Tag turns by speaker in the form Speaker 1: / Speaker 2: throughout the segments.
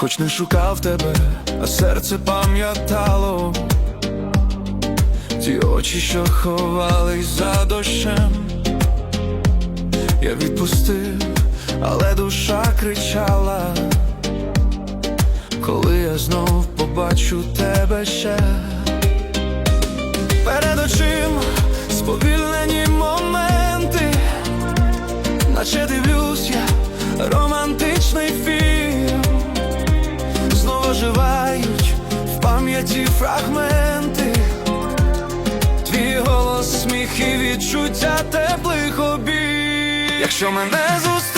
Speaker 1: хоч не шукав тебе, а серце пам'ятало ті очі, що ховались за дощем. Я відпустив, але душа кричала, коли я знов побачу тебе ще. Перед очима сповільнені моменти, наче дивлюсь я романтичний пам'яті фрагменти, твій голос, сміх і відчуття теплих обій. Якщо мене зустрінеш,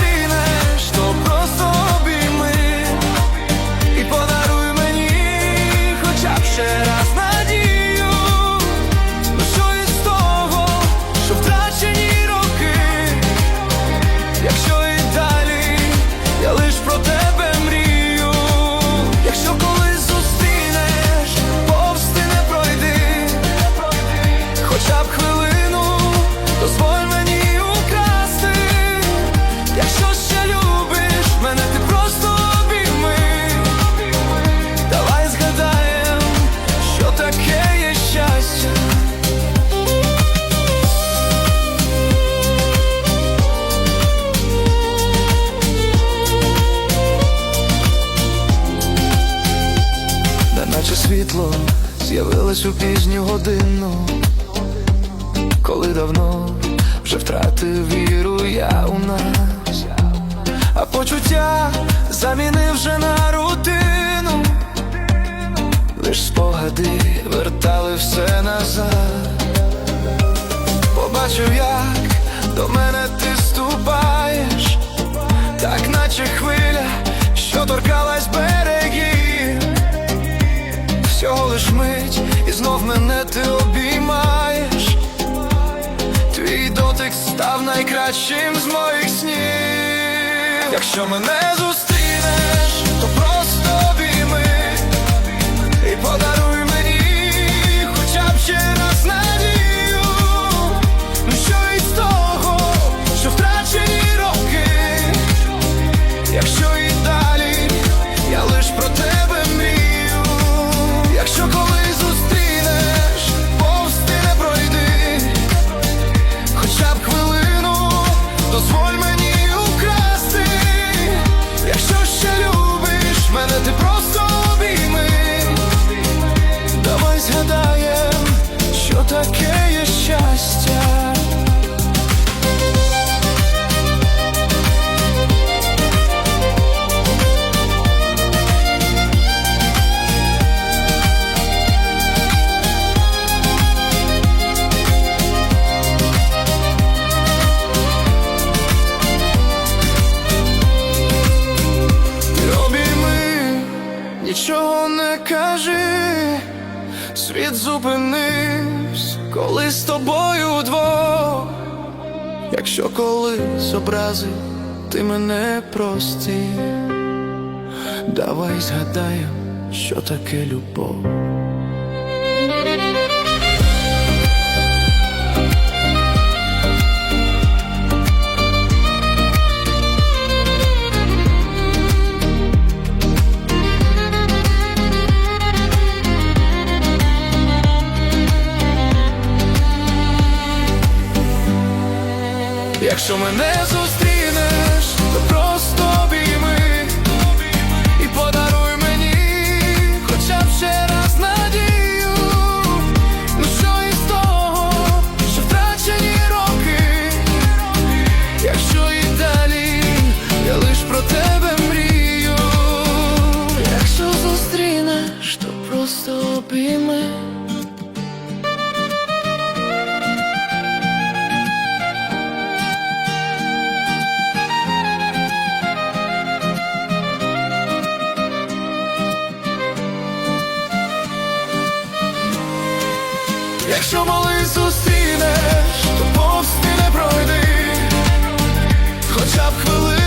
Speaker 1: світло з'явилось у пізню годину, коли давно вже втратив віру я у нас, а почуття замінив вже на рутину. Лиш спогади вертали все назад. Побачив, як до мене ти ступаєш, так наче хвиля, що торкалась берегів. Мене ти обіймаєш. Твій дотик став найкращим з моїх снів. Якщо мене зустрінеш, то просто кажи, світ зупинився, коли з тобою вдвох. Якщо колись образив, ти мене прости, давай згадаю, що таке любов. Якщо мене зустрінеш, то просто обійми і подаруй мені хоча б ще раз надію. Ну що із того, що втрачені роки, якщо і далі я лиш про тебе мрію. Якщо зустрінеш, то просто обійми. Якщо малий зустрінеш, то повз не пройди, хоча б хвилину.